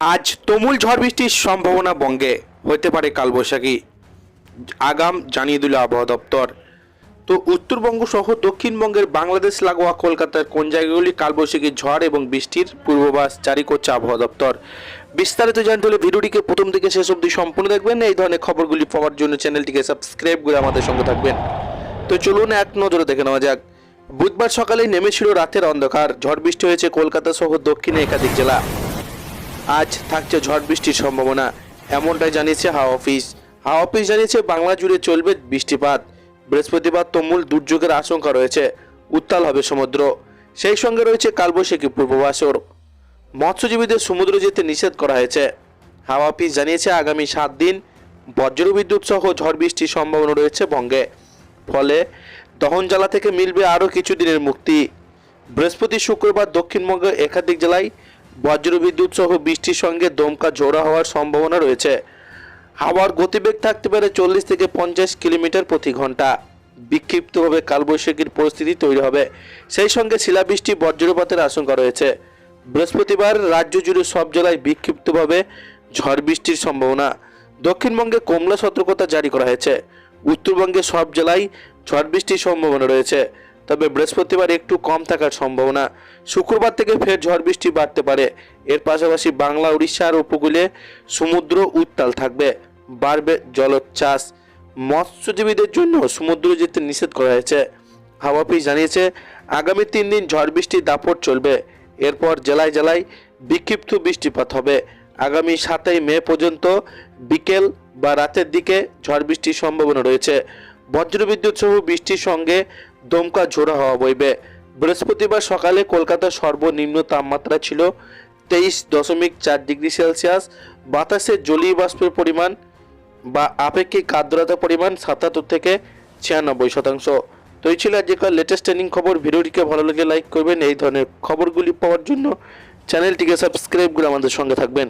আজ তুমুল ঝড় বৃষ্টির সম্ভাবনা বঙ্গে। হতে পারে কালবৈশাখী। আগাম জানিয়ে দিল আবহাওয়া দপ্তর। তো উত্তরবঙ্গ সহ দক্ষিণবঙ্গের বাংলাদেশ, লাগোয়া, কলকাতার কোন জায়গাগুলি কালবৈশাখী ঝড় এবং বৃষ্টির পূর্বাভাস জারি করছে আবহাওয়া দপ্তর? বিস্তারিত জানতে হলে ভিডিওটিকে প্রথম থেকে শেষ অবধি সম্পূর্ণ দেখবেন। এই ধরনের খবরগুলি পাওয়ার জন্য চ্যানেলটিকে সাবস্ক্রাইব করে আমাদের সঙ্গে থাকবেন। তো চলুন এক নজরে দেখে নেওয়া যাক। বুধবার সকালে নেমেছিল রাতের অন্ধকার। ঝড় বৃষ্টি হয়েছে কলকাতা সহ দক্ষিণে একাধিক জেলা। আজ থাকছে ঝড় বৃষ্টির সম্ভাবনা। এমনটাই জানিয়েছে হাওয়া অফিস। হাওয়া অফিস জানিয়েছে, বাংলা জুড়ে চলবে বৃষ্টিপাত। বৃহস্পতিবার তুমুল দুর্যোগের আশঙ্কা রয়েছে। উত্তাল হবে সমুদ্র। সেই সঙ্গে রয়েছে কালবৈশাখী পূর্ববাসর মৎস্যজীবীদের সমুদ্র যেতে নিষেধ করা হয়েছে। হাওয়া অফিস জানিয়েছে, আগামী সাত দিন বজ্রবিদ্যুৎ সহ ঝড় বৃষ্টির সম্ভাবনা রয়েছে বঙ্গে। ফলে দহনজ্বালা থেকে মিলবে আরও কিছু দিনের মুক্তি। বৃহস্পতি, শুক্রবার দক্ষিণবঙ্গের একাধিক জেলায় বজ্রবিদ্যুৎ সহ বৃষ্টির সঙ্গে দমকা ঝোড়া হওয়ার সম্ভাবনা রয়েছে। হাওয়ার গতিবেগ থাকতে পারে চল্লিশ থেকে পঞ্চাশ কিলোমিটার প্রতি ঘণ্টা। বিক্ষিপ্তভাবে কালবৈশাখীর পরিস্থিতি তৈরি হবে। সেই সঙ্গে শিলাবৃষ্টি, বজ্রপাতের আশঙ্কা রয়েছে। বৃহস্পতিবার রাজ্য জুড়ে সব জেলায় বিক্ষিপ্তভাবে ঝড় বৃষ্টির সম্ভাবনা। দক্ষিণবঙ্গে কমলা সতর্কতা জারি করা হয়েছে। উত্তরবঙ্গে সব জেলায় ঝড় বৃষ্টির সম্ভাবনা রয়েছে। তবে বৃহস্পতিবার একটু কম থাকার সম্ভাবনা। শুক্রবার থেকে ফের ঝড় বৃষ্টি বাড়তে পারে। এর পাশাপাশি বাংলা উড়িষ্যার উপকূলে সমুদ্র উত্তাল থাকবে। বাড়বে জলোচ্ছ্বাস। মৎস্যজীবীদের জন্য সমুদ্র যেতে নিষেধ করা হয়েছে। হাওয়া অফিস জানিয়েছে, আগামী তিন দিন ঝড় বৃষ্টির দাপট চলবে। এরপর জেলায় জেলায় বিক্ষিপ্ত বৃষ্টিপাত হবে। আগামী সাতই মে পর্যন্ত বিকেল বা রাতের দিকে ঝড় বৃষ্টির সম্ভাবনা রয়েছে। বজ্রবিদ্যুৎ সহ বৃষ্টির সঙ্গে দমকা ঝোড়া হওয়া বইবে। বৃহস্পতিবার সকালে কলকাতার সর্বনিম্ন তাপমাত্রা ছিল তেইশ দশমিক চার ডিগ্রি সেলসিয়াস। বাতাসে জলীয় বাষ্পের পরিমাণ বা আপেক্ষিক আর্দ্রতা পরিমাণ সাতাত্তর থেকে ছিয়ানব্বই শতাংশ। তো এই ছিল আজকের লেটেস্ট ট্রেনিং খবর। ভিডিওটিকে ভালো লাগে লাইক করবেন। এই ধরনের খবরগুলি পাওয়ার জন্য চ্যানেলটিকে সাবস্ক্রাইব করে আমাদের সঙ্গে থাকবেন।